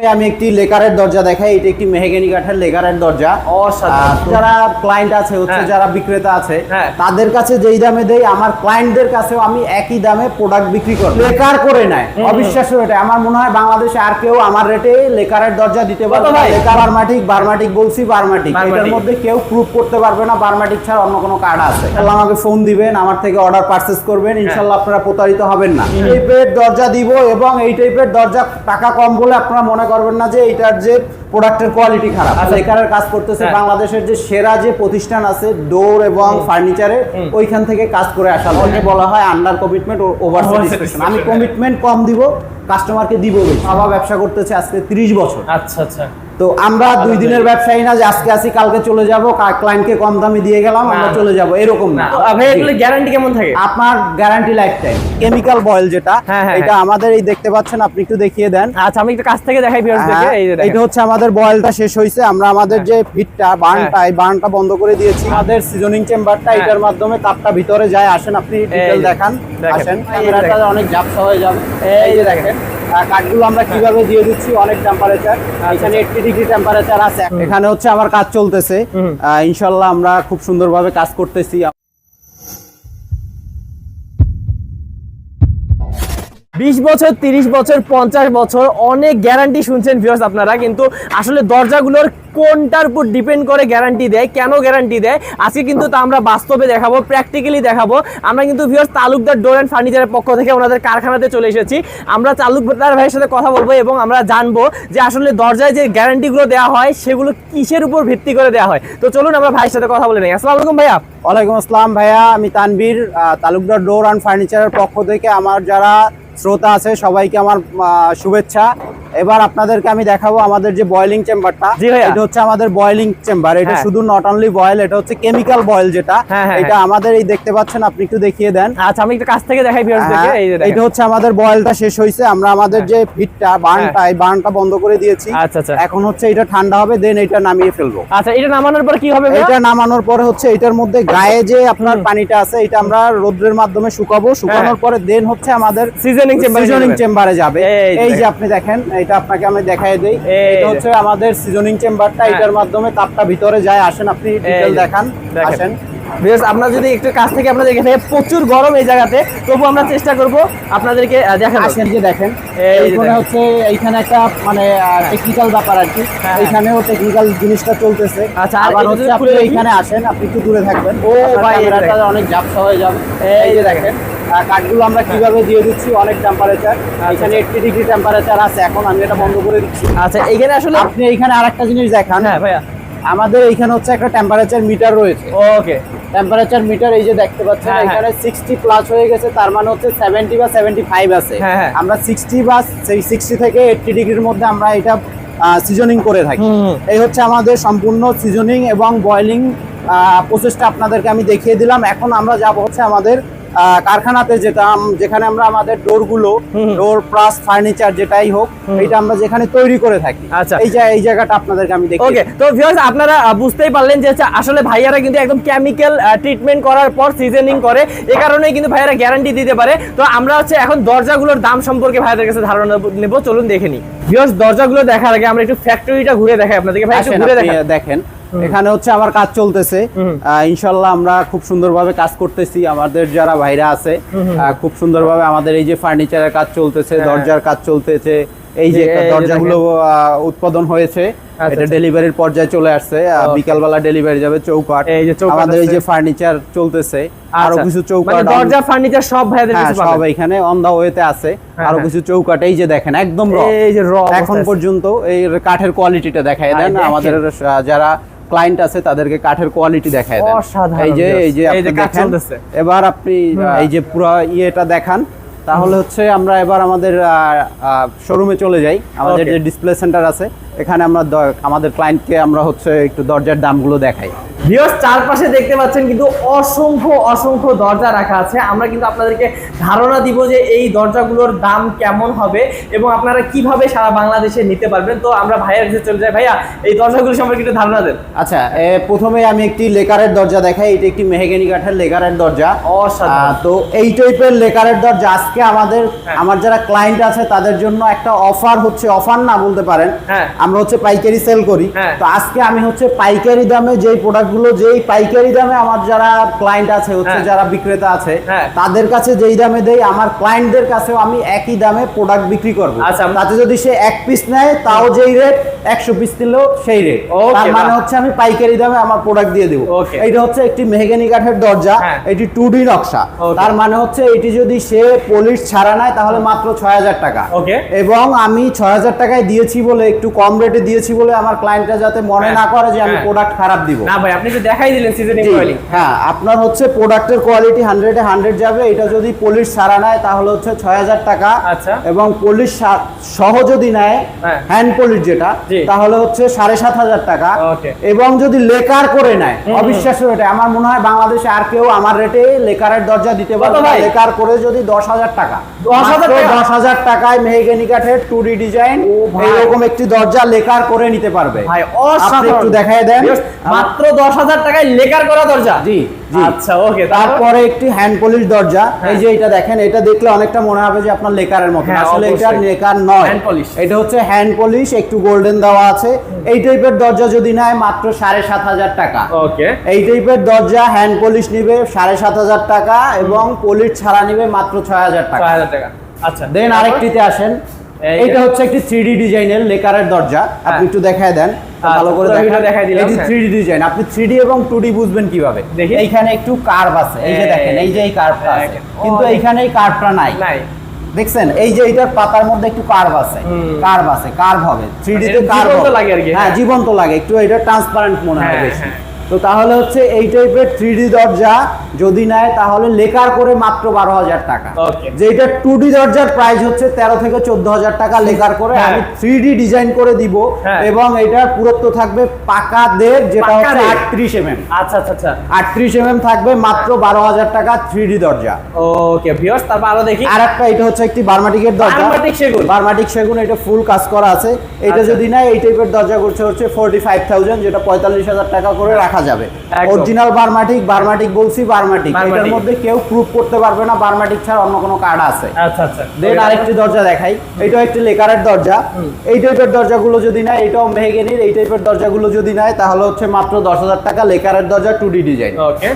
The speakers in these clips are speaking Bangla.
আমি একটি লেকারের দরজা দেখাই। এটা একটি মেহগনি কাঠের লেকারের দরজা। যারা ক্লায়েন্ট আছে হচ্ছে হ্যাঁ। যারা বিক্রেতা আছে হ্যাঁ। তাদের কাছে যেই দামে দেই আমার ক্লায়েন্টদের কাছেও আমি একই দামে প্রোডাক্ট বিক্রি করি। লেকার করে নেয়। অবিশ্বাস্য এটা। আমার মনে হয় বাংলাদেশে আর কেউ আমার রেটে লেকারের দরজা দিতে পারবে না। লেকার বারমাটিক বারমাটিক বলছি বারমাটিক। এটার মধ্যে কেউ প্রুফ করতে পারবে না। বারমাটিক ছাড়া অন্য কোনো কার্ড আছে। তাহলে আমাকে ফোন দিবেন আমার থেকে অর্ডার পারচেজ করবেন। হ্যাঁ। ইনশাল্লাহ আপনারা প্রতারিত হবেন না। এই টাইপের দরজা দিব এবং এই টাইপের দরজা টাকা কম বলে আপনারা মনে করবেন না যে এটার যে প্রোডাক্টের কোয়ালিটি খারাপ। আচ্ছা। এখানের কাজ করতেছে হ্যাঁ। বাংলাদেশের যে সেরা যে প্রতিষ্ঠান আছে ডোর এবং ফার্নিচারে ওইখান থেকে কাজ করে আসা বলা হয় আন্ডার কমিটমেন্ট ওভার আমি কমিটমেন্ট কম দিব কাস্টমারকে দিব বেশি বাবা ব্যবসা করতেছে আজকে 30 বছর। আচ্ছা আচ্ছা। তো আমরা দুই দিনের ব্যবসায়ী না যে আজকে আসি কালকে চলে যাব ক্লায়েন্টকে কম দামে দিয়ে গেলাম আমরা চলে যাব। এরকম না। এগুলো গ্যারান্টি কেমন থাকে? আপনার guarantee life time chemical boil যেটা হ্যাঁ, হ্যাঁ, এটা আমাদের এই দেখতে পাচ্ছেন আপনি একটু দেখিয়ে দেন। আচ্ছা আমি একটু কাছ থেকে দেখাই হ্যাঁ, এটা হচ্ছে আমাদের বয়েলটা শেষ হয়েছে আমরা আমাদের যে ফিটটা বার্নটা এই বার্নটা বন্ধ করে দিয়েছি। আমাদের সিজনিং চেম্বারটা হ্যাঁ। এটার মাধ্যমে তাপটা ভিতরে যায়। আসেন আপনি ডিটেল দেখান। আসেন। ক্যামেরাটা অনেক ঝাপসা হয়ে যাবে। এই যে দেখেন। কাঠগুলো আমরা কীভাবে দিয়ে দিচ্ছি অনেক টেম্পারেচার। এখানে এইটটি ডিগ্রি টেম্পারেচার আছে। এখানে হচ্ছে আমার কাজ চলতেছে। ইনশাল্লাহ আমরা খুব সুন্দরভাবে কাজ করতেছি। বিশ বছর, তিরিশ বছর, পঞ্চাশ বছর, অনেক গ্যারান্টি শুনছেন ভিউয়ার্স আপনারা, কিন্তু আসলে দরজাগুলোর কোনটার উপর ডিপেন্ড করে গ্যারান্টি দেয়, কেন গ্যারান্টি দেয়? আজকে কিন্তু তা আমরা বাস্তবে দেখাবো প্র্যাকটিক্যালি দেখাবো। আমরা কিন্তু ভিউয়ার্স তালুকদার ডোর অ্যান্ড ফার্নিচারের পক্ষ থেকে ওনাদের কারখানাতে চলে এসেছি। আমরা তালুকদার ভাইয়ের সাথে কথা বলব এবং আমরা জানব যে আসলে দরজায় যে গ্যারান্টিগুলো দেওয়া হয়, সেগুলো কিসের উপর ভিত্তি করে দেওয়া হয়। তো চলুন আমরা ভাইয়ের সাথে কথা বলে নিই। আসসালামু আলাইকুম ভাইয়া। ওয়ালাইকুম আসসালাম ভাইয়া, আমি তানবীর তালুকদার ডোর অ্যান্ড ফার্নিচারের পক্ষ থেকে আমার যারা শ্রোতা আছে সবাইকে আমার শুভেচ্ছা। এবার আপনাদেরকে আমি দেখাবো আমাদের যে বয়েলিং চেম্বারটা। এটা হচ্ছে আমাদের বয়েলিং চেম্বার এটা হ্যাঁ। শুধু নট অনলি বয়েল এটা হচ্ছে কেমিক্যাল বয়েল যেটা। হ্যাঁ, হ্যাঁ, এটা আমাদের এই দেখতে পাচ্ছেন আপনি একটু দেখিয়ে দেন। আচ্ছা আমি একটু কাছ থেকে দেখাই। এটা হচ্ছে আমাদের বয়েলটা শেষ হয়েছে। আমরা আমাদের যে ফিটটা বার্নটা এই বার্নটা বন্ধ করে দিয়েছি। আচ্ছা, আচ্ছা। এখন হচ্ছে এটা ঠান্ডা হবে দেন এটা নামিয়ে ফেলব। আচ্ছা এটা নামানোর পর কি হবে এটা নামানোর পরে হচ্ছে এটার মধ্যে গায়ে যে আপনার পানিটা আছে এটা আমরা রোদ্রের মাধ্যমে শুকাবো। শুকানোর পরে দেন হচ্ছে আমাদের সিজনিং চেম্বারে যাবে। এই যে আপনি দেখেন এটা আপনাকে আমি দেখাই দেই এটা হচ্ছে আমাদের সিজনিং চেম্বারটা হ্যাঁ। এটার মাধ্যমে তাপটা ভিতরে যায় আসেন আপনি ডিটেল দেখান দেখেন। আসেন বেশ আপনার যদি একটু কাছ থেকে আপনাদের এখানে প্রচুর গরম এই জায়গাতে তবু আমরা চেষ্টা করব আপনাদেরকে আহ, দেখানোর। আসেন যে দেখেন এইখানে হচ্ছে এইখানে একটা মানে টেকনিক্যাল ব্যাপার আর কি। হ্যাঁ, এইখানেও টেকনিক্যাল জিনিসটা চলতেছে। আচ্ছা, আবার হচ্ছে আপনি এইখানে আসেন আপনি একটু দূরে থাকবেন। ও ভাই, দেখেন। অনেক ঝাপসা হয়ে যাবে। এই যে দেখেন কাঠগুলো আমরা কীভাবে দিয়ে দিচ্ছি অনেক টেম্পারেচার এখানে এইটটি ডিগ্রি টেম্পারেচার আছে এখন আমি এটা বন্ধ করে দিচ্ছি। আচ্ছা এখানে আসলে আপনি এইখানে আরেকটা জিনিস দেখান। হ্যাঁ ভাইয়া। আমাদের এইখানে হচ্ছে একটা টেম্পারেচার মিটার রয়েছে। ওকে টেম্পারেচার মিটার এই যে দেখতে পাচ্ছেন হ্যাঁ, হ্যাঁ। এখানে সিক্সটি প্লাস হয়ে গেছে তার মানে হচ্ছে সেভেন্টি বা সেভেন্টি ফাইভ আছে হ্যাঁ। আমরা সিক্সটি বা সেই সিক্সটি থেকে এইটটি ডিগ্রির মধ্যে আমরা এটা সিজনিং করে থাকি। এই হচ্ছে আমাদের সম্পূর্ণ সিজনিং এবং বয়লিং প্রসেসটা আপনাদেরকে আমি দেখিয়ে দিলাম এখন আমরা যাব হচ্ছে আমাদের কারখানাতে যেতাম যেখানে আমরা আমাদের ডোরগুলো। ডোর প্লাস ফার্নিচার যেটাই হোক এটা আমরা যেখানে তৈরি করে থাকি। আচ্ছা। এই যে এই জায়গাটা আপনাদেরকে আমি দেখি ওকে তো ভিউয়ার্স আপনারা বুঝতেই পারলেন যে আসলে ভাইয়ারা কিন্তু একদম কেমিক্যাল ট্রিটমেন্ট করার পর সিজনিং করে। এই কারণে কিন্তু ভাইয়ারা গ্যারান্টি দিতে পারে। তো আমরা হচ্ছে এখন দরজাগুলোর দাম সম্পর্কে ভাইয়াদের কাছে ধারণা নেব চলুন দেখে নিই। ভিউয়ার্স দরজাগুলো দেখার আগে আমরা একটু ফ্যাক্টরিটা ঘুরে দেখাই আপনাদেরকে। ভাই একটু ঘুরে দেখেন। এখানে হচ্ছে আমার কাজ চলতেছে। ইনশাল্লাহ আমরা খুব সুন্দরভাবে কাজ করতেছি। আমাদের যারা ভাইরা আছে খুব সুন্দরভাবে আমাদের এই যে ফার্নিচারের কাজ চলতেছে হ্যাঁ। দরজার কাজ চলতেছে এই যে দরজাগুলো উৎপাদন হয়েছে আচ্ছা, এটা আচ্ছা। ডেলিভারির পর্যায়ে চলে আসছে বিকালবেলা ডেলিভারি যাবে চৌকাট আমাদের এই যে ফার্নিচার চলতেছে আরও আচ্ছা। কিছু মানে চৌকাট দরজা ফার্নিচার সব ভাইয়াদের হ্যাঁ সব এখানে অন দা ওয়েতে আছে। হ্যাঁ, আরও। কিছু চৌকাট এই যে দেখেন একদম র এই যে র এখন পর্যন্ত এই কাঠের কোয়ালিটিটা দেখায় দেন। আমাদের যারা ক্লায়েন্ট আছে তাদেরকে কাঠের কোয়ালিটি দেখায় দেন। এই যে এই যে আপনি দেখেন এবার আপনি এই যে পুরো ইয়েটা দেখান তাহলে হচ্ছে আমরা এবার আমাদের শোরুমে চলে যাই। আমাদের যে ডিসপ্লে সেন্টার আছে এখানে আমরা আমাদের ক্লায়েন্টকে আমরা হচ্ছে একটু দরজার দামগুলো দেখাই। ভিউয়ার্স চারপাশে দেখতে পাচ্ছেন কিন্তু অসংখ্য অসংখ্য দরজা রাখা আছে। আমরা কিন্তু আপনাদেরকে ধারণা দিব যে এই দরজাগুলোর দাম কেমন হবে এবং আপনারা কীভাবে সারা বাংলাদেশে নিতে পারবেন। তো আমরা ভাইয়ের কাছে চলে যাই। ভাইয়া এই দরজাগুলো সম্পর্কে একটু ধারণা দেন। আচ্ছা প্রথমে আমি একটি লেকারের দরজা দেখাই। এটা একটি মেহগেনি কাঠের লেকারের দরজা। অসাধারণ। তো এই টাইপের লেকারের দরজা আজকে আমাদের হ্যাঁ। আমার যারা ক্লায়েন্ট আছে তাদের জন্য একটা অফার হচ্ছে অফার না বলতে পারেন। হ্যাঁ। আমরা হচ্ছে পাইকারি সেল করি হ্যাঁ। তো আজকে আমি হচ্ছে পাইকারি দামে যেই প্রোডাক্টগুলো যেই পাইকারি দামে আমার যারা ক্লায়েন্ট আছে হচ্ছে হ্যাঁ। যারা বিক্রেতা আছে হ্যাঁ। তাদের কাছে যেই দামে দেই আমার ক্লায়েন্টদের কাছেও আমি একই দামে প্রোডাক্ট বিক্রি করব আচ্ছা। তাতে যদি সে এক পিস নেয় তাও যেই রেট একশো পিস নিলেও সেই রেট তার মানে হচ্ছে আমি পাইকারি দামে আমার প্রোডাক্ট দিয়ে দেবো. এইটা হচ্ছে একটি মেহগানি কাঠের দরজা। এটি টু ডি নকশা তার মানে হচ্ছে এটি যদি সে পলিশ ছাড়া নেয় তাহলে মাত্র ছয় হাজার টাকা. এবং আমি ছয় হাজার টাকায় দিয়েছি বলে একটু কম রেটে দিয়েছি বলে আমার ক্লায়েন্টরা যাতে মনে হ্যাঁ। না করে যে আমি হ্যাঁ। প্রোডাক্ট খারাপ দিব না ভাই আপনি তো দেখাই দিলেন সিজনিং অয়েলিং হ্যাঁ আপনার হচ্ছে প্রোডাক্টের কোয়ালিটি হান্ড্রেডে হান্ড্রেড যাবে এটা যদি পলিশ ছাড়া নেয় তাহলে হচ্ছে ছয় হাজার টাকা আচ্ছা। এবং পলিশ সহ যদি নেয় হ্যাঁ। হ্যান্ড পলিশ যেটা তাহলে হচ্ছে সাড়ে সাত হাজার টাকা Okay. এবং যদি লেকার করে নেয় অবিশ্বাস্য রেটে আমার মনে হয় বাংলাদেশে আর কেউ আমার রেটে লেকারের দরজা দিতে পারবে না। লেকার করে যদি দশ হাজার টাকা 10,000 টাকা? দশ হাজার টাকায় মেহগেনি কাঠের টু ডি ডিজাইন ও ভাই। এইরকম একটি দরজা লেকার করে নিতে পারবে। ভাই অসাধারণ। একটু দেখায় দেন। মাত্র দশ হাজার টাকায় লেকার করা দরজা। জি জি। আচ্ছা ওকে তারপরে একটি হ্যান্ড পলিশ দরজা। হ্যাঁ। এই যে এটা দেখেন এটা দেখলে অনেকটা মনে হবে যে আপনার লেকারের মতো হ্যাঁ, আসলে এটা লেকার নয়। এটা হচ্ছে হ্যান্ড পলিশ একটু গোল্ডেন দেওয়া আছে। এই টাইপের দরজা যদি নেয় মাত্র সাড়ে সাত হাজার টাকা। ওকে এই টাইপের দরজা হ্যান্ড পলিশ নিবে সাড়ে সাত হাজার টাকা এবং পলিশ ছাড়া নিবে মাত্র ছয় হাজার টাকা। ছয় হাজার টাকা। আচ্ছা। দেন? আরেকটিতে আসেন। এটা হচ্ছে একটি থ্রি ডিজাইনের লেকারের দরজা। আপনি হ্যাঁ। একটু দেখায় দেন আচ্ছা, ভালো করে দেখায় দিলাম, এটি হ্যাঁ। Three design. আপনি থ্রি এবং টু বুঝবেন কীভাবে। এইখানে একটু কার্ভ আছে। এই যে দেখেন এই যে এই কার্ভটা আছে। কিন্তু এইখানে এই কার্ভটা নাই। নাই। দেখছেন? এই যে এইটার পাতার মধ্যে একটু কার্ভ আছে। কার্ভ আছে কার্ভ হবে। থ্রি মানে তে কার্ভ লাগে আর কি, হ্যাঁ হ্যাঁ। জীবন্ত লাগে। একটু এটা ট্রান্সপারেন্ট মনে হয় হ্যাঁ, বেশি। হ্যাঁ। তো তাহলে হচ্ছে এই টাইপের থ্রি দরজা যদি নেয় তাহলে লেকার করে মাত্র বারো হাজার টাকা. যেটা টু ডি দরজার প্রাইস হচ্ছে তেরো থেকে চোদ্দ হাজার টাকা লেকার করে হ্যাঁ। আমি থ্রি ডি ডিজাইন করে দিব হ্যাঁ। এবং এটার পুরত্ব থাকবে পাকা দেড় যেটা হচ্ছে আটত্রিশ এম এম আচ্ছা আচ্ছা আচ্ছা আটত্রিশ এম এম থাকবে মাত্র বারো হাজার টাকা থ্রি ডি দরজা ওকে ভিউয়ার্স তারপর আরও দেখি আর একটা এটা হচ্ছে একটি বার্মাটিকের দরজা বার্মাটিক সেগুন। বার্মাটিক সেগুন এটা ফুল কাজ করা আছে এটা আচ্ছা। যদি নেয় এই টাইপের দরজা করছে হচ্ছে ফোর্টি ফাইভ থাউজেন্ড যেটা পঁয়তাল্লিশ হাজার টাকা করে রাখা যাবে। একদম। অরিজিনাল বার্মাটিক বার্মাটিক বলছি বার্মাটিক এটার মধ্যে কেউ প্রুফ করতে পারবে না বার্মাটিক ছাড়া অন্য কোনো কার্ড আছে। আচ্ছা আচ্ছা। দেন আরেকটি দরজা দেখাই। এটাও একটি লেকারের দরজা। এই টাইপের দরজাগুলো যদি নেয় এটাও মেহেগেনির এই টাইপের দরজাগুলো যদি নেয় তাহলে হচ্ছে মাত্র দশ হাজার টাকা লেকারের দরজা টু ডি ডিজাইন.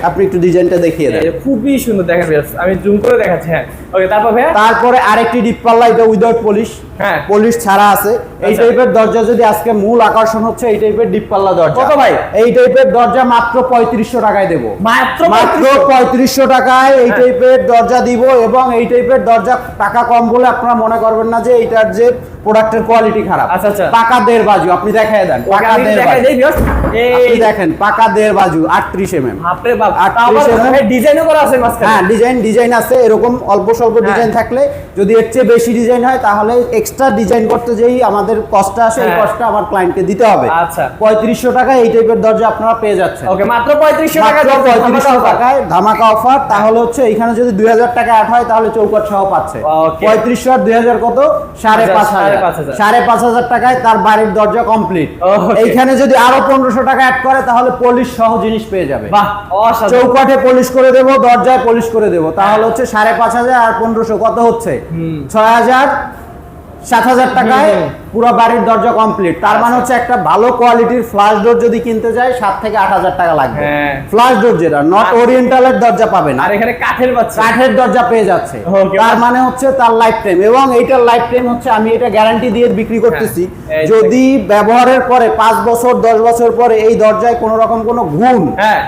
আপনি একটু ডিজাইনটা দেখিয়ে দেন। খুবই সুন্দর ভিউয়ার্স আমি জুম করে দেখাচ্ছি হ্যাঁ। ওকে তারপর তারপরে আরেকটি ডিপ পাল্লা এটা উইদাউট পলিশ হ্যাঁ। পলিশ ছাড়া আছে এই আচ্ছা। টাইপের দরজা যদি আজকে মূল আকর্ষণ হচ্ছে এই টাইপের ডিপ পাল্লা দরজা কত ভাই? এই টাইপের দরজা মাত্র পঁয়ত্রিশশো টাকায় দেবো মাত্র মাত্র পঁয়ত্রিশশো টাকায় এই হ্যাঁ। টাইপের দরজা দিব এবং এই টাইপের দরজা টাকা কম বলে আপনারা মনে করবেন না যে এইটার যে প্রোডাক্টের কোয়ালিটি খারাপ আচ্ছা, আচ্ছা। পাকা দেড় বাজু আপনি দেখায় দেন পাকা দেখাই বাজু এই দেখেন পাকা দেড় বাজু আটত্রিশ এম এম বাপরে বাপ আর তাও আবার 30 ভাই ডিজাইনও করা আছে হ্যাঁ ডিজাইন ডিজাইন আছে এরকম অল্প স্বল্প হ্যাঁ। ডিজাইন থাকলে যদি এর চেয়ে বেশি ডিজাইন হয় তাহলে এক্সট্রা ডিজাইন করতে যেই আমাদের কষ্টটা আসে এই হ্যাঁ। কষ্টটা আমার ক্লায়েন্টকে দিতে হবে। আচ্ছা। পঁয়ত্রিশশো টাকা এই টাইপের দরজা আপনারা পেয়ে যাচ্ছেন। ওকে মাত্র পঁয়ত্রিশশো টাকা পঁয়ত্রিশশো। টাকায় ধামাকা অফার তাহলে হচ্ছে এখানে যদি দুই হাজার টাকা অ্যাড হয় তাহলে চৌকাট সহ পাচ্ছে. পঁয়ত্রিশশো আর দুই হাজার কত? সাড়ে পাঁচ হাজার। সাড়ে পাঁচ হাজার। টাকায় তার বাড়ির দরজা কমপ্লিট এইখানে যদি আরও পনেরোশো টাকা অ্যাড করে তাহলে পলিশ সহ জিনিস পেয়ে যাবে। বাহ অসাধারণ। চৌকাঠে পলিশ করে দেবো দরজায় পলিশ করে দেবো। তাহলে হচ্ছে সাড়ে পাঁচ হাজার আর পনেরোশো কত হচ্ছে। ছয় হাজার সাত হাজার টাকায় পুরো বাড়ির দরজা কমপ্লিট তার মানে হচ্ছে একটা ভালো কোয়ালিটির ফ্লাশ ডোর যদি কিনতে যায় সাত থেকে আট হাজার টাকা লাগবে। হ্যাঁ। ফ্লাশ ডোর যেটা নট ওরিয়েন্টালের দরজা পাবেন। আর এখানে কাঠের কাঠের দরজা পেয়ে যাচ্ছে. তার মানে হচ্ছে তার লাইফ টাইম এবং এইটার লাইফ টাইম হচ্ছে আমি এটা গ্যারান্টি দিয়ে বিক্রি করতেছি। হ্যাঁ, যদি ব্যবহারের পরে পাঁচ বছর দশ বছর পরে এই দরজায় কোনো রকম কোনো ঘুম হ্যাঁ।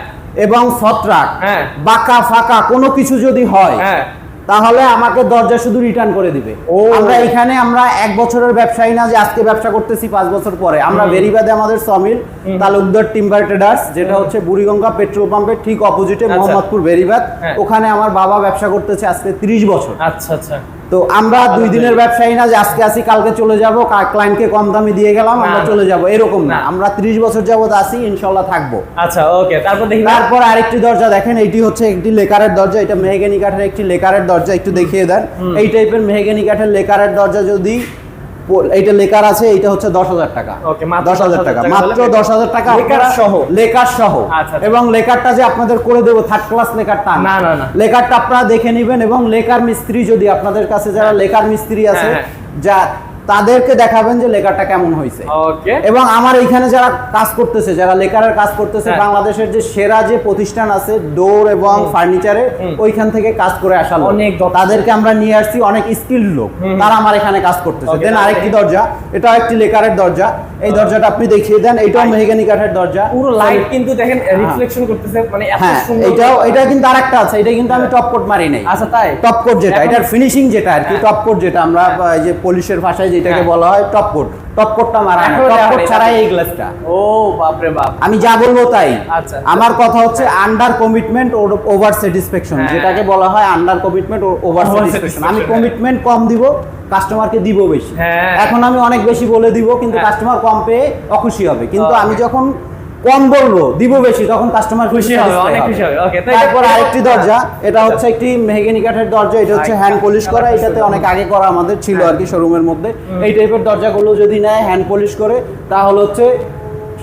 এবং ছত্রাক হ্যাঁ। বাঁকা ফাঁকা কোনো কিছু যদি হয় হ্যাঁ। তাহলে আমাকে দরজা শুধু রিটার্ন করে দিবে। ও। আমরা এখানে আমরা এক বছরের ব্যবসায়ী না যে আজকে ব্যবসা করতেছি পাঁচ বছর পরে। আমরা বেরিবাদে আমাদের সমিল তালুকদার টিম্বার ট্রেডার্স যেটা হচ্ছে বুড়িগঙ্গা পেট্রোল পাম্পের ঠিক অপোজিটে আচ্ছা। মোহাম্মদপুর ভেরিবাদ হ্যাঁ। ওখানে আমার বাবা ব্যবসা করতেছে আজকে 30 বছর। আচ্ছা আচ্ছা। তো আমরা দুই দিনের ব্যবসায়ী না যে আজকে আসি কালকে চলে যাব ক্লায়েন্টকে কম দামে দিয়ে গেলাম আমরা চলে যাব। এরকম না। আমরা 30 বছর যাবত আসি ইনশাআল্লাহ থাকব। আচ্ছা ওকে তারপর দেখি। তারপর আরেকটি দরজা দেখেন এটি হচ্ছে একটি লেকারের দরজা এটা মেহগেনি কাঠের একটি লেকারের দরজা একটু দেখিয়ে দেন। এই টাইপের মেহগেনি কাঠের লেকারের দরজা যদি এইটা লেকার আছে এটা হচ্ছে দশ হাজার টাকা দশ হাজার টাকা মাত্র দশ হাজার টাকা লেকার সহ? লেকার সহ আচ্ছা, আচ্ছা। এবং লেকারটা যে আপনাদের করে দেবো থার্ড ক্লাস লেকারটা না, না, না। লেকারটা আপনারা দেখে নেবেন এবং লেকার মিস্ত্রি যদি আপনাদের কাছে যারা লেকার মিস্ত্রি আছে হ্যাঁ, যা তাদেরকে দেখাবেন যে লেকারটা কেমন হয়েছে। এবং আমার এইখানে যারা কাজ করতেছে যারা লেকারের কাজ করতেছে হ্যাঁ। বাংলাদেশের যে সেরা যে প্রতিষ্ঠান আছে ডোর এবং ফার্নিচারে ওইখান থেকে কাজ করে আসা অনেক তাদেরকে আমরা নিয়ে আসছি অনেক স্কিল লোক। তারা আমার এখানে কাজ করতেছে। দেন আরেকটি দরজা। এটাও একটি লেকারের দরজা। এই দরজাটা আপনি দেখিয়ে দেন। এটাও মেহগানি কাঠের দরজা। পুরো লাইট কিন্তু দেখেন রিফ্লেকশন করতেছে মানে হ্যাঁ এটাও এটা কিন্তু আরেকটা আছে। এটা কিন্তু আমি টপ কোট মারি নাই। আচ্ছা তাই? টপ কোট যেটা এখন- এটার ফিনিশিং যেটা আর কি হ্যাঁ। টপ কোট যেটা। আমরা এই যে পুলিশের ভাষায় যেটাকে হ্যাঁ। বলা হয় টপ কোট টপ কোটটা মারা টপ কোট। ছাড়াই এই গ্লাসটা ও বাপরে বাপ আমি যা বলব তাই আচ্ছা। আমার কথা হচ্ছে আন্ডার কমিটমেন্ট ওভার স্যাটিসফ্যাকশন হ্যাঁ। যেটাকে বলা হয় আন্ডার কমিটমেন্ট ওভার স্যাটিসফ্যাকশন আমি কমিটমেন্ট কম দিব কাস্টমারকে দিব বেশি হ্যাঁ। এখন আমি অনেক বেশি বলে দিব কিন্তু হ্যাঁ। কাস্টমার কম পেয়ে অখুশি হবে কিন্তু আমি যখন কম বলব দিব বেশি তখন কাস্টমার খুশি হবে, অনেক খুশি হবে। ওকে তারপর আরেকটি দরজা এটা হচ্ছে একটি মেহগনি কাঠের দরজা এটা হচ্ছে আচ্ছা। হ্যান্ড পলিশ করা এটাতে অনেক আগে করা আমাদের ছিল হ্যাঁ। আর কি শোরুমের মধ্যে এই টাইপের দরজাগুলো যদি নেয় হ্যান্ড পলিশ করে তাহলে হচ্ছে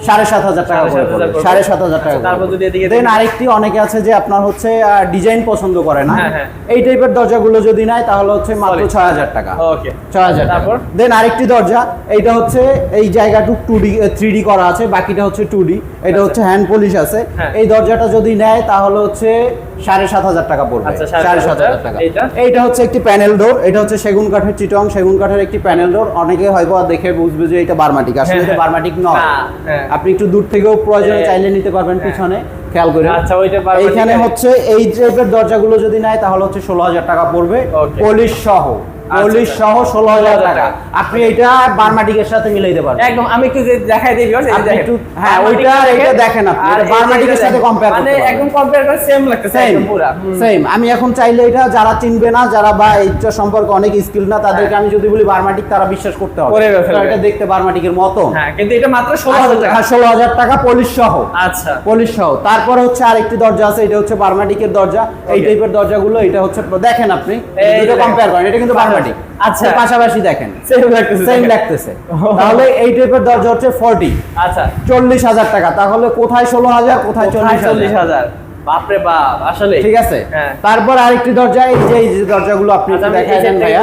সাড়ে সাত হাজার টাকা করে পড়বে। সাড়ে সাত হাজার টাকা আচ্ছা, তারপর যদি এদিকে দেন আরেকটি অনেকে আছে যে আপনার হচ্ছে ডিজাইন পছন্দ করে না। হ্যাঁ, হ্যাঁ। এই টাইপের দরজাগুলো যদি নেয় তাহলে হচ্ছে মাত্র ছয় হাজার টাকা। ওকে ছয় হাজার তারপর? দেন আরেকটি দরজা এইটা হচ্ছে এই জায়গাটুক টু ডি থ্রি ডি করা আছে বাকিটা হচ্ছে টু ডি এটা হচ্ছে হ্যান্ড পলিশ আছে। হ্যাঁ। এই দরজাটা যদি নেয় তাহলে হচ্ছে সাড়ে সাত হাজার টাকা পড়বে আচ্ছা, সাড়ে সাত হাজার। টাকা এইটা? হচ্ছে একটি প্যানেল ডোর এটা হচ্ছে সেগুন কাঠের চিটং সেগুন কাঠের একটি প্যানেল ডোর অনেকে হয়তো দেখে বুঝবে যে এটা বার্মাটিক আসলে হ্যাঁ, এটা হ্যাঁ। বার্মাটিক নয় হ্যাঁ। আপনি একটু দূর থেকেও প্রয়োজনে হ্যাঁ। চাইলে নিতে পারবেন পিছনে খেয়াল করে আচ্ছা, ওইটা এখানে হচ্ছে এই টাইপের দরজাগুলো যদি নেয় তাহলে হচ্ছে ষোলো হাজার টাকা পড়বে. পলিশ সহ পলিশ আচ্ছা। সহ ষোলো হাজার টাকা। আপনি এটা বার্মাটিকের সাথে মিলাইতে পারবেন। একদম আমি একটু দেখাই দিই। একটু- হ্যাঁ, ওইটা- এটা দেখেন আপনি, এটা বার্মাটিকের সাথে compare মানে একদম compare করে লাগতেছে সেম একদম পুরা। সেম আমি এখন চাইলে এটা যারা চিনবে না যারা বা এইটা সম্পর্কে অনেক স্কিল না তাদেরকে আমি যদি বলি বার্মাটিক তারা বিশ্বাস করতে হবে। এটা দেখতে বার্মাটিকের মতো হ্যাঁ কিন্তু এটা মাত্র ষোলো হাজার টাকা। ষোলো হাজার টাকা পলিশ সহ। আচ্ছা। পলিশ সহ। তারপরে হচ্ছে আরেকটি দরজা আছে এটা হচ্ছে বার্মাটিকের দরজা। এই. টাইপের দরজাগুলো এটা হচ্ছে দেখেন আপনি যে কম্পেয়ার করেন। এটা কিন্তু পাশাপাশি। আচ্ছা। পাশাপাশি দেখেন। সেম লাগতেছে সেম। লাগতেছে। তাহলে এই টাইপের দরজা হচ্ছে ফর্টি আচ্ছা। চল্লিশ হাজার টাকা। তাহলে কোথায় ষোলো হাজার কোথায় কোথায় চল্লিশ চল্লিশ হাজার? বাপরে বাপ আসলে ঠিক আছে? হ্যাঁ। তারপর আরেকটি দরজা এই যে এই দরজাগুলো আপনি আচ্ছা, দেখাই দেন ভাইয়া।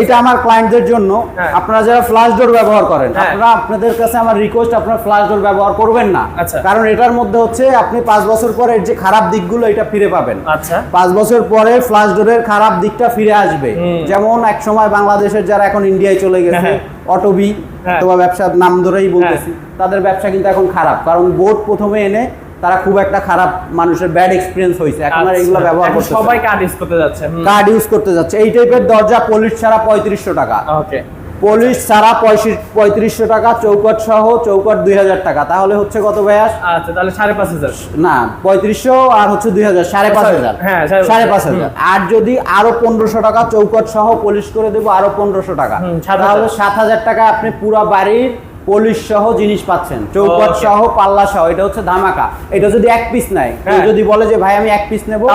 এইটা আমার ক্লায়েন্টদের জন্য। হ্যাঁ। আপনারা যারা ডোর ব্যবহার করেন হ্যাঁ। আপনারা আপনাদের কাছে আমার রিকোয়েস্ট আপনারা ডোর ব্যবহার করবেন না। আচ্ছা। কারণ এটার মধ্যে হচ্ছে আপনি পাঁচ বছর পরে এর যে খারাপ দিকগুলো এটা ফিরে পাবেন। আচ্ছা। পাঁচ বছর পরে ফ্লাশ ডোরের খারাপ দিকটা ফিরে আসবে। যেমন এক সময় বাংলাদেশের যারা এখন ইন্ডিয়ায় চলে গেছে। অটোবি। অথবা ব্যবসার নাম ধরেই বলতেছি তাদের ব্যবসা কিন্তু এখন খারাপ। কারণ বোর্ড প্রথমে এনে তারা খুব একটা খারাপ মানুষের ব্যাড এক্সপিরিয়েন্স হয়েছে। এখন আর এগুলো আচ্ছা। ব্যবহার করতে সবাই কার্ড ইউজ করতে যাচ্ছে কার্ড ইউজ করতে যাচ্ছে। এই টাইপের দরজা পলিশ ছাড়া পঁয়ত্রিশশো টাকা। ওকে পলিশ ছাড়া পঁয়ত্রিশশো টাকা চৌকট সহ চৌকট দুই হাজার টাকা। তাহলে হচ্ছে কত ভাইয়াস? আচ্ছা তাহলে সাড়ে পাঁচ হাজার। না পঁয়ত্রিশশো আর হচ্ছে দুই হাজার সাড়ে পাঁচ হাজার। হ্যাঁ, সাড়ে পাঁচ হাজার। আর যদি আরও পনেরোশো টাকা চৌকট সহ পলিশ করে দেবো আরও পনেরোশো টাকা। তাহলে। সাত হাজার টাকা আপনি পুরো বাড়ির পলিশ সহ জিনিস পাচ্ছেন। চৌকট Okay. সহ পাল্লা সহ এটা হচ্ছে ধামাকা। এটা যদি এক পিস নেয় হ্যাঁ। যদি বলে যে ভাই আমি এক পিস নেব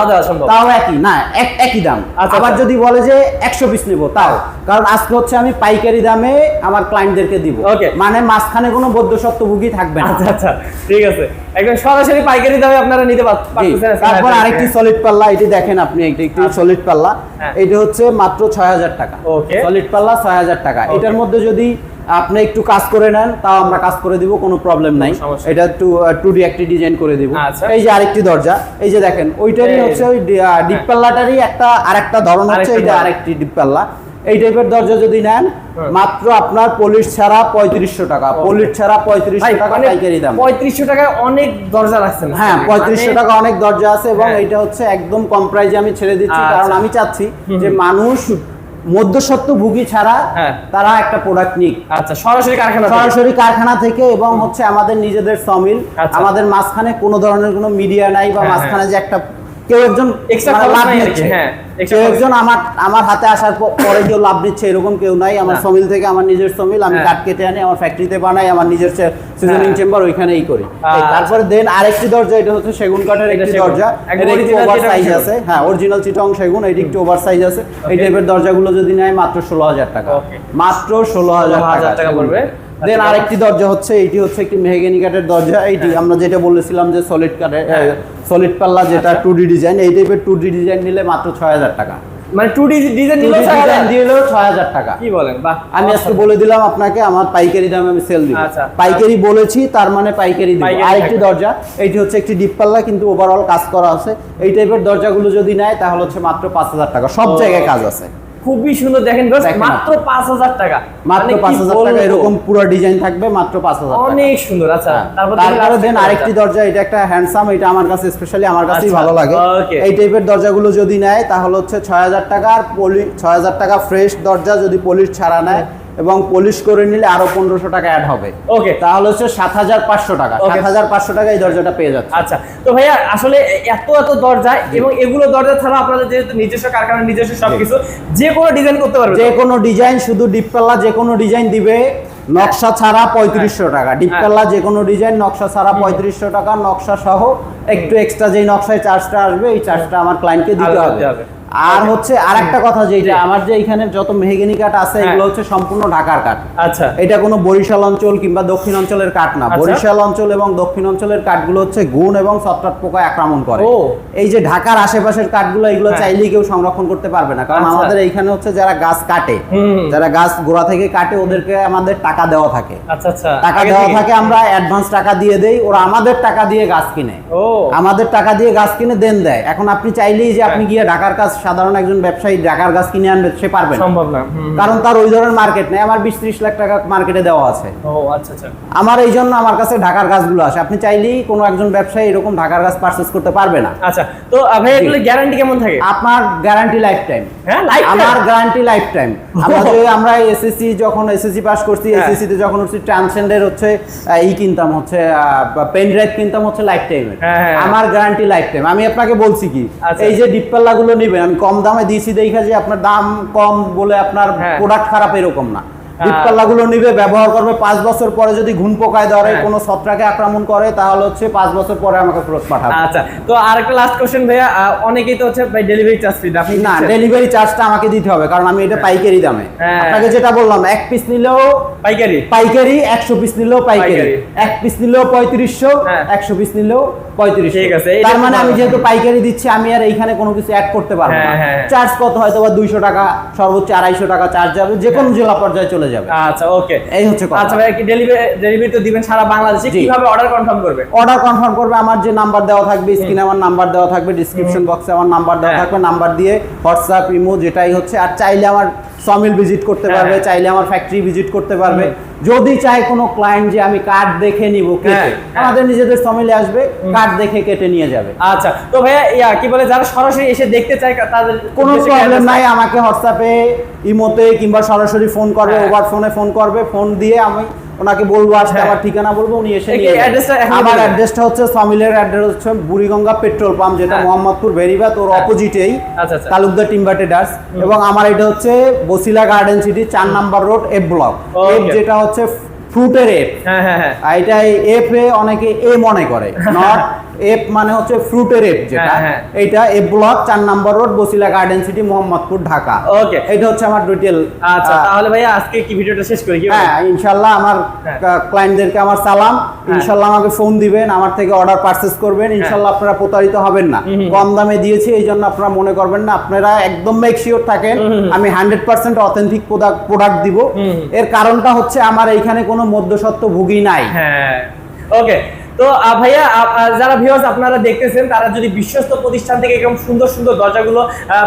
তাও একই। না এক একই দাম। আচ্ছা, আবার আচ্ছা। যদি বলে যে একশো পিস নেব তাও। কারণ আজকে হচ্ছে আমি পাইকারি দামে আমার ক্লায়েন্টদেরকে দিব. মানে মাঝখানে কোনো বদ্ধসত্ত্বভুগী থাকবে না। আচ্ছা আচ্ছা। ঠিক আছে। একদম সরাসরি পাইকারি দামে আপনারা নিতে পার- জি, পারতেছেন তারপর আরেকটি সলিড পাল্লা এটি দেখেন আপনি একটি একটি আচ্ছা। সলিড পাল্লা। হ্যাঁ। এটা হচ্ছে মাত্র ছয় হাজার টাকা. সলিড পাল্লা ছয় হাজার টাকা। এটার মধ্যে যদি আপনি একটু কাজ করে নেন তাও আমরা কাজ করে দিব কোনো প্রবলেম নাই। এটা টু টু ডি একটি ডিজাইন করে দিব। আচ্ছা। এই যে আরেকটি দরজা এই যে দেখেন ওইটারই হচ্ছে ওই ডিপ পাল্লাটারই একটা আরেকটা ধরন হচ্ছে এটা আরেকটি ডিপ পাল্লা এই টাইপের দরজা যদি নেন মাত্র আপনার পলিশ ছাড়া পঁয়ত্রিশশো টাকা। পলিশ ছাড়া পঁয়ত্রিশশো টাকা মানে পাইকারি দাম। পঁয়ত্রিশশো টাকায় অনেক দরজা রাখছেন হ্যাঁ পঁয়ত্রিশশো মানে- টাকা অনেক দরজা আছে এবং হ্যাঁ। এটা হচ্ছে একদম কম প্রাইজে আমি ছেড়ে দিচ্ছি আচ্ছা। কারণ আমি চাচ্ছি যে মানুষ মধ্যসত্ত্ব ভুগি ছাড়া হ্যাঁ। তারা একটা প্রোডাক্ট নিক আচ্ছা সরাসরি কারখানা। সরাসরি কারখানা থেকে এবং হচ্ছে আমাদের নিজেদের সমিল আচ্ছা। আমাদের মাঝখানে কোনো ধরনের কোনো মিডিয়া নাই বা হ্যাঁ, মাঝখানে যে একটা কেউ একজন মানে লাভ নিচ্ছে। হ্যাঁ, কেউ একজন আমার আমার হাতে আসার পরে কেউ লাভ নিচ্ছে এরকম কেউ নাই। আমার। সমিল থেকে আমার নিজের সমিল আমি হ্যাঁ। কাঠ কেটে আনি আমার ফ্যাক্টরিতে বানাই আমার নিজের সিজনিং হ্যাঁ। চেম্বার ওইখানেই করি। আচ্ছা। তারপরে দেন আরেকটি দরজা এটা হচ্ছে সেগুন কাঠের একটি দরজা। একটু ওভার সাইজ আছে। হ্যাঁ অরিজিনাল চিটং সেগুন এটি একটু ওভার সাইজ আছে। এই টাইপের দরজাগুলো যদি নেয় মাত্র ষোলো হাজার টাকা। মাত্র ষোলো হাজার 16,000 টাকা। টাকা পড়বে। দেন আচ্ছা, আরেকটি দরজা হচ্ছে এইটি হচ্ছে একটি মেহগেনি কাঠের দরজা। এইটি আমরা যেটা বলেছিলাম যে সলিড কাঠের হ্যাঁ। সলিড পাল্লা যেটা টু ডি ডিজাইন এই টাইপের টু ডি ডিজাইন নিলে মাত্র ছয় হাজার টাকা। মানে টু ডি ডিজাইন ছয় হাজার? দিলেও ছয় হাজার টাকা। কি বলেন বাহ আমি আজকে বলে দিলাম আপনাকে আমার পাইকারি দামে আমি সেল দিব। আচ্ছা। পাইকারি বলেছি তার মানে পাইকারি দিব। পাইকারি আরেকটি দরজা এইটি হচ্ছে একটি ডিপ পাল্লা কিন্তু ওভারঅল কাজ করা আছে। এই টাইপের দরজাগুলো যদি নেয় তাহলে হচ্ছে মাত্র পাঁচ হাজার টাকা। সব জায়গায় কাজ আছে। খুবই সুন্দর দেখেন মাত্র পাঁচ হাজার টাকা। মাত্র মানে পাঁচ হাজার টাকা এরকম পুরো ডিজাইন থাকবে মাত্র পাঁচ হাজার টাকা। অনেক সুন্দর আচ্ছা হ্যাঁ, তারপর দেন আরেকটি দরজা এটা একটা হ্যান্ডসাম এটা আমার কাছে স্পেশালি আমার কাছেই আচ্ছা, ভালো লাগে. এই টাইপের দরজাগুলো যদি নেয় তাহলে হচ্ছে ছয় হাজার টাকা আর পলি ছয় হাজার টাকা ফ্রেশ দরজা যদি পলিশ ছাড়া নেয় এবং পলিশ করে নিলে আরও পনেরোশো টাকা অ্যাড হবে। ওকে তাহলে হচ্ছে সাত হাজার পাঁচশো টাকা. সাত হাজার পাঁচশো টাকা এই দরজাটা পেয়ে যাচ্ছে। আচ্ছা তো ভাইয়া আসলে এত এত দরজা এবং এগুলো দরজা ছাড়া আপনাদের যেহেতু নিজস্ব কারখানা নিজস্ব সবকিছু যে কোনো ডিজাইন করতে পারবে যে কোনো ডিজাইন শুধু ডিপ পাল্লা যে কোনো ডিজাইন দিবে নকশা ছাড়া পঁয়ত্রিশশো টাকা। ডিপ হ্যাঁ। যে কোনো ডিজাইন নকশা ছাড়া পঁয়ত্রিশশো টাকা নকশা সহ একটু এক্সট্রা যেই নকশায় চার্জটা আসবে এই চার্জটা আমার ক্লায়েন্টকে দিতে হবে। আর হচ্ছে আরেকটা কথা যেটা আমার যে এখানে যত মেহগিনি কাঠ আছে হ্যাঁ। এগুলো হচ্ছে সম্পূর্ণ ঢাকার কাঠ। আচ্ছা। এটা কোনো বরিশাল অঞ্চল কিংবা দক্ষিণ অঞ্চলের কাঠ না। আচ্ছা। বরিশাল অঞ্চল এবং দক্ষিণ অঞ্চলের কাঠগুলো হচ্ছে গুণ এবং ছত্রাক পোকায় আক্রমণ করে। এই যে ঢাকার আশেপাশের কাঠগুলো এগুলো হ্যাঁ। চাইলেই কেউ সংরক্ষণ করতে পারবে না। কারণ আচ্ছা। আমাদের এইখানে হচ্ছে যারা গাছ কাটে। যারা গাছ গোড়া থেকে কাটে ওদেরকে আমাদের টাকা দেওয়া থাকে। আচ্ছা আচ্ছা। টাকা দেওয়া থাকে? আমরা অ্যাডভান্স টাকা দিয়ে দেই ওরা আমাদের টাকা দিয়ে গাছ কিনে। ও। আমাদের টাকা দিয়ে গাছ কিনে দেন দেয়। এখন আপনি চাইলেই যে আপনি গিয়ে ঢাকার গাছ সাধারণ একজন ব্যবসায়ী ঢাকার গাছ কিনে আনবে সে পারবে সম্ভব না। কারণ তার ওই ধরনের মার্কেট নেই। আমার বিশ ত্রিশ লাখ টাকা মার্কেটে দেওয়া আছে। ও আচ্ছা আচ্ছা। আমার এই জন্য আমার কাছে ঢাকার গাছগুলো আসে। আপনি চাইলেই কোনো একজন ব্যবসায়ী এরকম ঢাকার গাছ পারচেস করতে পারবে না। আচ্ছা তো ভাই এগুলো গ্যারান্টি কেমন থাকে? আপনার গ্যারান্টি লাইফ টাইম হ্যাঁ আমার গ্যারান্টি লাইফ টাইম আমরা আমরা এসএসসি যখন এসএসসি পাস করছি হ্যাঁ। এসএসসি তে যখন হচ্ছে ট্রান্সেন্ডের হচ্ছে ই কিনতাম হচ্ছে পেন ড্রাইভ কিনতাম হচ্ছে লাইফ হ্যাঁ, হ্যাঁ। আমার গ্যারান্টি লাইফ টাইম আমি আপনাকে বলছি কি আচ্ছা। এই যে ডিপপাল্লা গুলো নিবেন আমি কম দামে দিয়েছি দেখা যে আপনার দাম কম বলে আপনার হ্যাঁ। প্রোডাক্ট খারাপ এরকম না ডিপপাল্লা গুলো নিবে ব্যবহার করবে পাঁচ বছর পরে যদি ঘুম পোকায় ধরে হ্যাঁ। কোনো ছত্রাকে আক্রমণ করে তাহলে হচ্ছে পাঁচ বছর পরে আমাকে ফেরত পাঠাবে। আচ্ছা তো আরেকটা লাস্ট কোশ্চেন ভাইয়া অনেকেই তো হচ্ছে ভাই ডেলিভারি চার্জ ফ্রি আপনি না ডেলিভারি চার্জটা আমাকে দিতে হবে কারণ আমি এটা পাইকারি দামে। হ্যাঁ। আপনাকে যেটা বললাম এক পিস নিলেও পাইকারি? পাইকারি একশো পিস নিলেও পাইকারি। এক পিস নিলেও পঁয়ত্রিশশো হ্যাঁ। একশো পিস নিলেও পঁয়ত্রিশশো। ঠিক আছে, তার মানে আমি যেহেতু পাইকারি দিচ্ছি আমি আর এইখানে কোনো কিছু অ্যাড করতে পারব না। হ্যাঁ, হ্যাঁ, হ্যাঁ। চার্জ কত হয়তো বা দুইশো টাকা সর্বোচ্চ আড়াইশো টাকা চার্জ যাবে যে কোনো জেলা পর্যায়ে চলে যাবে। আচ্ছা ওকে এই হচ্ছে কথা। আচ্ছা ভাই কি ডেলিভারি ডেলিভারি তো দিবেন সারা বাংলাদেশে? কীভাবে অর্ডার কনফার্ম করবে? অর্ডার কনফার্ম করবে আমার যে নাম্বার দেওয়া থাকবে স্ক্রিনে আমার নাম্বার দেওয়া থাকবে ডেসক্রিপশন বক্সে আমার নাম্বার দেওয়া হ্যাঁ। থাকবে নাম্বার দিয়ে হোয়াটসঅ্যাপ ইমো যেটাই হচ্ছে। আর চাইলে আমার সমিল ভিজিট করতে হ্যাঁ, পারবে হ্যাঁ। চাইলে আমার ফ্যাক্টরি ভিজিট করতে পারবে যদি চায় কোনো ক্লায়েন্ট যে আমি কার্ড দেখে নিব হ্যাঁ, কেটে হ্যাঁ। আমাদের নিজেদের সমিলে আসবে কার্ড দেখে কেটে নিয়ে যাবে আচ্ছা তো ভাইয়া ইয়া কি বলে যারা সরাসরি এসে দেখতে চায় তাদের কোনো প্রবলেম নাই আমাকে হোয়াটসঅ্যাপে ইমোতে কিংবা সরাসরি ফোন করবে হ্যাঁ। ওভার ফোনে ফোন করবে ফোন দিয়ে আমি ওনাকে বলব আজকে হ্যাঁ। আমার ঠিকানা বলব উনি এসে নিয়ে অ্যাড্রেসটা আমার অ্যাড্রেসটা হচ্ছে সামিলের অ্যাড্রেস হচ্ছে বুড়িগঙ্গা পেট্রোল পাম্প যেটা হ্যাঁ। মোহাম্মদপুর ভেরিবাত ওর হ্যাঁ। অপোজিটেই। তালুকদার টিম্বার ট্রেডার্স এবং আমার এটা হচ্ছে বসিলা গার্ডেন সিটি চার number road F block. F যেটা হচ্ছে ফ্রুটের এফ হ্যাঁ হ্যাঁ হ্যাঁ এটা এফ এ অনেকে এ মনে করে নট এফ মানে হচ্ছে ফ্রুটের এফ যেটা হ্যাঁ, হ্যাঁ। এইটা এফ ব্লক চার number road Basila garden city Mohammadpur Dhaka. Okay. এটা হচ্ছে আমার ডিটেল আচ্ছা তাহলে ভাইয়া আজকে কি ভিডিওটা শেষ করি কি হ্যাঁ ইনশাল্লাহ আমার হ্যাঁ। ক্লায়েন্টদেরকে আমার সালাম। ইনশাল্লাহ আমাকে ফোন দিবেন আমার থেকে অর্ডার পারচেস করবেন। ইনশাল্লাহ আপনারা প্রতারিত হবেন না। কম দামে দিয়েছি এই জন্য আপনারা মনে করবেন না। আপনারা একদম মেক শিওর থাকেন আমি হান্ড্রেড পার্সেন্ট অথেন্টিক প্রোডাক্ট দিব। এর কারণটা হচ্ছে আমার এইখানে কোনো মধ্যসত্ত্ব ভুগি নাই। হ্যাঁ। ওকে তো ভাইয়া যারা ভিউয়ার্স আপনারা দেখতেছেন, তারা যদি বিশ্বস্ত প্রতিষ্ঠান থেকে এরকম সুন্দর সুন্দর দরজাগুলো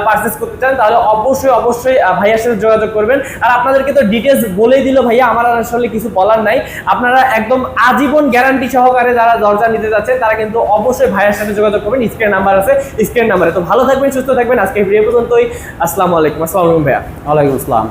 পারচেস করতে চান, তাহলে অবশ্যই অবশ্যই ভাইয়ার সাথে যোগাযোগ করবেন। আর আপনাদেরকে তো ডিটেলস বলেই দিল ভাইয়া, আমার আসলে কিছু বলার নাই। আপনারা একদম আজীবন গ্যারান্টি সহকারে যারা দরজা নিতে যাচ্ছেন, তারা কিন্তু অবশ্যই ভাইয়ার সাথে যোগাযোগ করবেন। স্ক্রিন নাম্বার আছে স্ক্রিন নাম্বারে তো ভালো থাকবেন, সুস্থ থাকবেন। আজকে ভিডিও পর্যন্তই। আসসালামু আলাইকুম। আসসালামু ভাইয়া। ওয়ালাইকুম আসসালাম।